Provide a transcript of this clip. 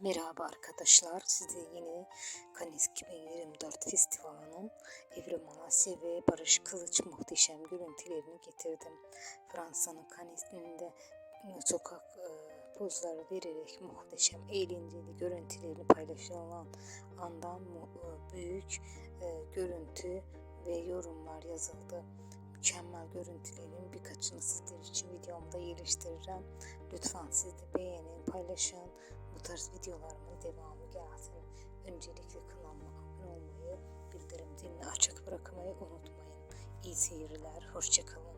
Merhaba arkadaşlar. Size yeni Cannes 2024 Festivali'nin Evrim Alasya ve Barış Kılıç muhteşem görüntülerini getirdim. Fransa'nın Cannes'inde sokak e, pozları vererek muhteşem eğlenceli görüntülerini paylaşılan andan e, büyük e, görüntü ve yorumlar yazıldı. Mükemmel görüntülerin birkaçını sizler için videomda yerleştireceğim. Lütfen siz de beğenin, paylaşın. Tarz videolarımın devamı gelsin. Öncelikle kanalıma abone olmayı, bildirim zilini açık bırakmayı unutmayın. İyi seyirler, hoşçakalın.